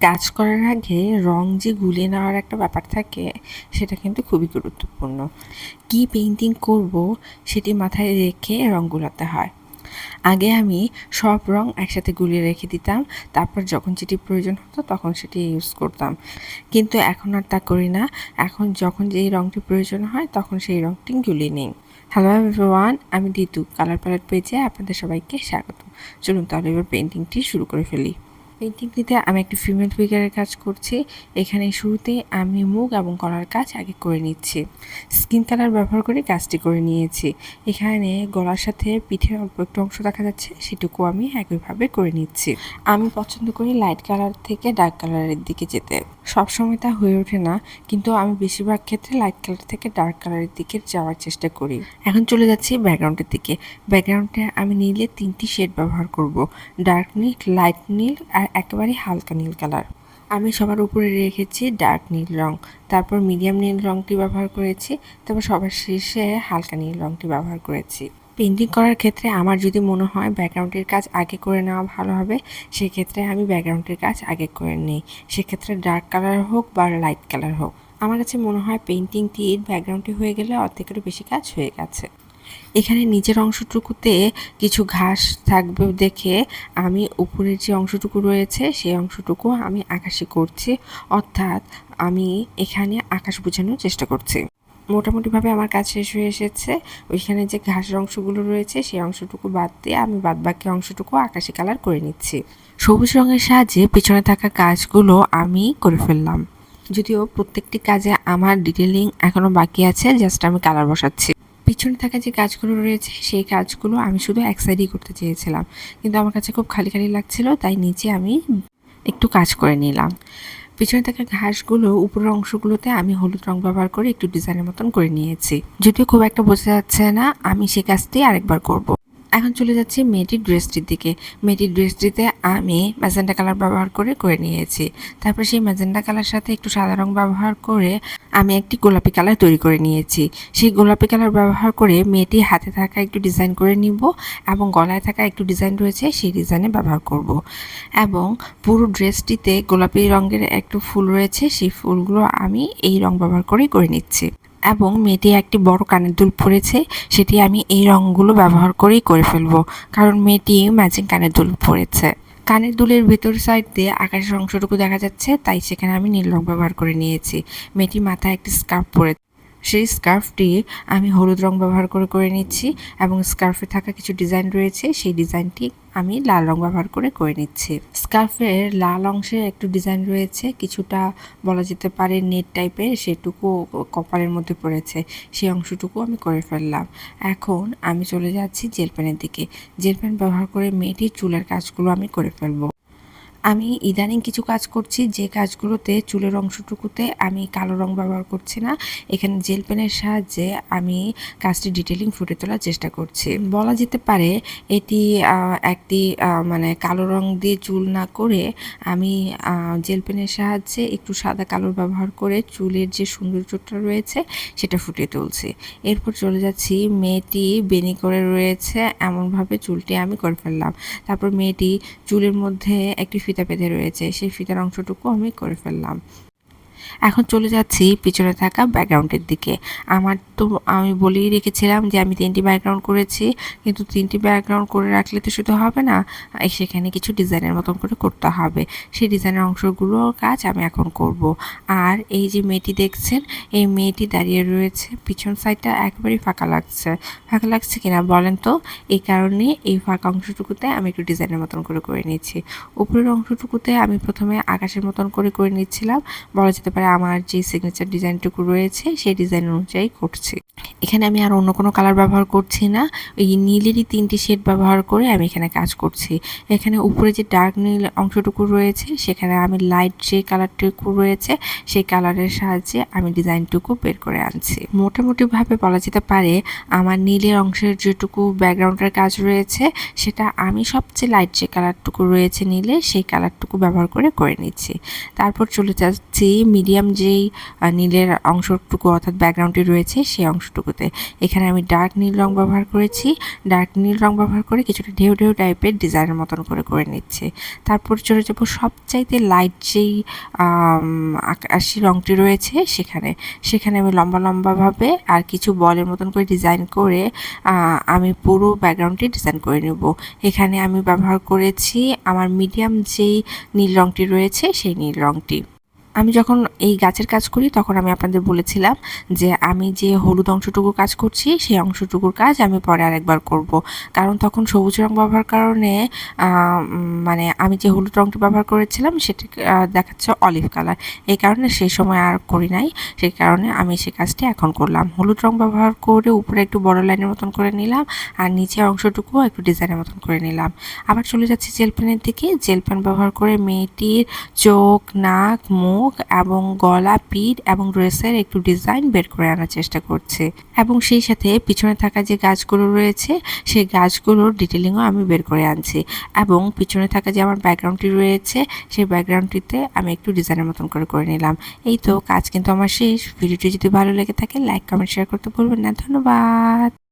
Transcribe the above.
কাজ করার আগে রং যে গুলিয়ে নেওয়ার একটা ব্যাপার থাকে, সেটা কিন্তু খুবই গুরুত্বপূর্ণ। কি পেইন্টিং করব সেটি মাথায় রেখে রং গুলাতে হয়। আগে আমি সব রং একসাথে গুলিয়ে রেখে দিতাম, তারপর যখন যেটি প্রয়োজন হতো তখন সেটি ইউজ করতাম। কিন্তু এখন আর তা করি না। এখন যখন যেই রংটি প্রয়োজন হয় তখন সেই রংটি গুলিয়ে নিই। হ্যালো এভরিওয়ান আমি দিতু। কালার প্যালেট পেজে আপনাদের সবাইকে স্বাগত। চলুন তাহলে এবার পেন্টিংটি শুরু করে ফেলি। পেন্টিংটিতে আমি একটি ফিমেল ফিগারের কাজ করছি। এখানে শুরুতে আমি মুখ এবং গলার কাজ আগে করে নিচ্ছি। স্কিন কালার ব্যবহার করে কাজটি করে নিয়েছি। এখানে গলার সাথে পিঠের অল্প একটু অংশ দেখা যাচ্ছে, সেটুকু আমি একইভাবে করে নিচ্ছি। আমি পছন্দ করি লাইট কালার থেকে ডার্ক কালারের দিকে যেতে। সবসময় তা হয়ে ওঠে না, কিন্তু আমি বেশিরভাগ ক্ষেত্রে লাইট কালার থেকে ডার্ক কালারের দিকে যাওয়ার চেষ্টা করি। এখন চলে যাচ্ছি ব্যাকগ্রাউন্ডের দিকে। ব্যাকগ্রাউন্ডে আমি নীলে তিনটি শেড ব্যবহার করব। ডার্ক নীল লাইট নীল আর একেবারে হালকা নীল কালার। আমি সবার উপরে রেখেছি ডার্ক নীল রং। তারপর মিডিয়াম নীল রংটি ব্যবহার করেছি। তারপর সবার শেষে হালকা নীল রংটি ব্যবহার করেছি। পেন্টিং করার ক্ষেত্রে আমার যদি মনে হয় ব্যাকগ্রাউন্ডের কাজ আগে করে নেওয়া ভালো হবে, সেক্ষেত্রে আমি ব্যাকগ্রাউন্ডের কাজ আগে করে নিই। সেক্ষেত্রে ডার্ক কালার হোক বা লাইট কালার হোক। আমার কাছে মনে হয় পেন্টিংটির ব্যাকগ্রাউন্ডটি হয়ে গেলে অর্ধেকেরও বেশি কাজ হয়ে গেছে। এখানে নিচের অংশটুকুতে কিছু ঘাস থাকবে দেখে আমি উপরের যে অংশটুকু রয়েছে, সেই অংশটুকু আমি আকাশে করছি। অর্থাৎ আমি এখানে আকাশ বোঝানোর চেষ্টা করছি। মোটামুটিভাবে আমার কাজ শেষ হয়ে এসেছে। ওইখানে যে ঘাসের অংশগুলো রয়েছে, সেই অংশটুকু বাদ দিয়ে আমি বাদ বাকি অংশটুকু আকাশি কালার করে নিচ্ছি। সবুজ রঙের সাহায্যে পিছনে থাকা কাজগুলো আমি করে ফেললাম। যদিও প্রত্যেকটি কাজে আমার ডিটেলিং এখনও বাকি আছে, জাস্ট আমি কালার বসাচ্ছি। পিছনে থাকা যে কাজগুলো রয়েছে, সেই কাজগুলো আমি শুধু এক সাইডেই করতে চেয়েছিলাম। কিন্তু আমার কাছে খুব খালি খালি লাগছিল, তাই নিচে আমি একটু কাজ করে নিলাম। পিছনে থাকা ঘাসগুলো, উপরের অংশগুলোতে আমি হলুদ রং ব্যবহার করে একটু ডিজাইনের মতন করে নিয়েছি। যদিও খুব একটা বোঝা যাচ্ছে না, আমি সে কাজটি আরেকবার করব। এখন চলে যাচ্ছি মেয়েটির ড্রেসটির দিকে। মেয়েটির ড্রেসটিতে আমি ম্যাজেন্ডা কালার ব্যবহার করে করে নিয়েছি। তারপর সেই ম্যাজেন্ডা কালার সাথে একটু সাদা রং ব্যবহার করে আমি একটি গোলাপি কালার তৈরি করে নিয়েছি। সেই গোলাপি কালার ব্যবহার করে মেয়েটি হাতে থাকা একটু ডিজাইন করে নিব এবং গলায় থাকা একটু ডিজাইন রয়েছে, সেই ডিজাইনে ব্যবহার করব। এবং পুরো ড্রেসটিতে গোলাপি রঙের একটু ফুল রয়েছে, সেই ফুলগুলো আমি এই রং ব্যবহার করেই করে নিচ্ছি। এবং মেয়েটি একটি বড় কানের দুল পরেছে, সেটি আমি এই রঙগুলো ব্যবহার করেই করে ফেলব, কারণ মেয়েটি ম্যাচিং কানের দুল পরেছে। কানের দুলের ভেতর সাইড দিয়ে আকাশের অংশটুকু দেখা যাচ্ছে, তাই সেখানে আমি নীল রং ব্যবহার করে নিয়েছি। মেয়েটি মাথায় একটি স্কার্ফ পরে সেই স্কার্ফটি আমি হলুদ রং ব্যবহার করে করে নিচ্ছি এবং স্কার্ফে থাকা কিছু ডিজাইন রয়েছে, সেই ডিজাইনটি আমি লাল রং ব্যবহার করে করে নিচ্ছি। স্কার্ফের লাল অংশে একটু ডিজাইন রয়েছে, কিছুটা বলা যেতে পারে নেট টাইপের সেটুকু কপালের মধ্যে পড়েছে, সেই অংশটুকু আমি করে ফেললাম। এখন আমি চলে যাচ্ছি জেল পেনের দিকে। জেল পেন ব্যবহার করে মেয়েটির চুলের কাজগুলো আমি করে ফেলব। আমি ইদানিং কিছু কাজ করছি, যে কাজগুলোতে চুলের অংশটুকুতে আমি কালো রং ব্যবহার করছি না। এখানে জেল পেনের সাহায্যে আমি কাজটি ডিটেলিং ফুটে তোলার চেষ্টা করছি। বলা যেতে পারে এটি একটি মানে কালো রং দিয়ে চুল না করে আমি জেল পেনের সাহায্যে একটু সাদা কালোর ব্যবহার করে চুলের যে সৌন্দর্যটা রয়েছে সেটা ফুটিয়ে তুলছি। এরপর চলে যাচ্ছি, মেয়েটি বেনি করে রয়েছে, এমনভাবে চুলটি আমি করে ফেললাম। তারপর মেয়েটি চুলের মধ্যে একটি বেঁধে রয়েছে সেই ফিতার অংশটুকু আমি করে ফেললাম। এখন চলে যাচ্ছি পিছনে থাকা ব্যাকগ্রাউন্ডের দিকে। আমার তো আমি বলেই রেখেছিলাম যে আমি তিনটি ব্যাকগ্রাউন্ড করেছি, কিন্তু তিনটি ব্যাকগ্রাউন্ড করে রাখলে তো শুধু হবে না সেখানে কিছু ডিজাইনের মতন করে করতে হবে। সেই ডিজাইনের অংশগুলোর কাজ আমি এখন করব। আর এই যে মেয়েটি দেখছেন, এই মেয়েটি দাঁড়িয়ে রয়েছে, পিছন সাইডটা একবারেই ফাঁকা লাগছে। ফাঁকা লাগছে কিনা বলেন তো? এই কারণে এই ফাঁকা অংশটুকুতে আমি একটু ডিজাইনের মতন করে করে নিচ্ছি। উপরের অংশটুকুতে আমি প্রথমে আকাশের মতন করে করে নিচ্ছিলাম, বলা যেতে পারে আমার যে সিগনেচার ডিজাইনটুকু রয়েছে, সেই ডিজাইন অনুযায়ী করছি। এখানে আমি আর অন্য কোনো কালার ব্যবহার করছি না। ওই নীলেরই তিনটি শেড ব্যবহার করে আমি এখানে কাজ করছি। এখানে উপরে যে ডার্ক নীল অংশটুকু রয়েছে, সেখানে আমি লাইট যে কালারটুকু রয়েছে, সেই কালারের সাহায্যে আমি ডিজাইনটুকু বের করে আনছি। মোটামুটিভাবে বলা যেতে পারে, আমার নীলের অংশের যেটুকু ব্যাকগ্রাউন্ডের কাজ রয়েছে, সেটা আমি সবচেয়ে লাইট যে কালারটুকু রয়েছে নীলে সেই কালারটুকু ব্যবহার করে করে নিচ্ছি। তারপর চলে যাচ্ছে যাচ্ছি মিডিয়াম যেই নীলের অংশটুকু অর্থাৎ ব্যাকগ্রাউন্ডটি রয়েছে, সেই অংশটুকুতে। এখানে আমি ডার্ক নীল রং ব্যবহার করেছি। ডার্ক নীল রং ব্যবহার করে কিছুটা ঢেউ ঢেউ টাইপের ডিজাইনের মতন করে করে নিচ্ছে। তারপর চলে যাব সবচাইতে লাইট যেই আকাশি রংটি রয়েছে সেখানে। সেখানে আমি লম্বা লম্বাভাবে আর কিছু বলের মতন করে ডিজাইন করে আমি পুরো ব্যাকগ্রাউন্ডটি ডিজাইন করে নেব। এখানে আমি ব্যবহার করেছি আমার মিডিয়াম যেই নীল রংটি রয়েছে সেই নীল রংটি। আমি যখন এই গাছের কাজ করি, তখন আমি আপনাদের বলেছিলাম যে আমি যে হলুদ অংশটুকুর কাজ করছি, সেই অংশটুকুর কাজ আমি পরে আরেকবার করব। কারণ তখন সবুজ রং ব্যবহার কারণে মানে আমি যে হলুদ রংটি ব্যবহার করেছিলাম, সেটা দেখাচ্ছে অলিভ কালার। এই কারণে সেই সময় আর করি নাই। সেই কারণে আমি সেই কাজটি এখন করলাম। হলুদ রং ব্যবহার করে উপরে একটু বড় লাইনের মতন করে নিলাম, আর নিচে অংশটুকুও একটু ডিজাইনের মতন করে নিলাম। আবার চলে যাচ্ছি জেল পেনের দিকে। জেল পেন ব্যবহার করে মেয়েটির চোখ, নাক, মুখ এবং গলা, পিঠ এবং ড্রেসের একটু ডিজাইন বের করে আনার চেষ্টা করছে। এবং সেই সাথে পিছনে থাকা যে গাছগুলো রয়েছে, সেই গাছগুলোর ডিটেলিংও আমি বের করে আনছি। এবং পিছনে থাকা যে আমার ব্যাকগ্রাউন্ডটি রয়েছে, সেই ব্যাকগ্রাউন্ডটিতে আমি একটু ডিজাইনের মতন করে করে নিলাম। এই তো কাজ কিন্তু আমার শেষ। ভিডিওটি যদি ভালো লেগে থাকে লাইক কমেন্ট শেয়ার করতে ভুলবেন না। ধন্যবাদ।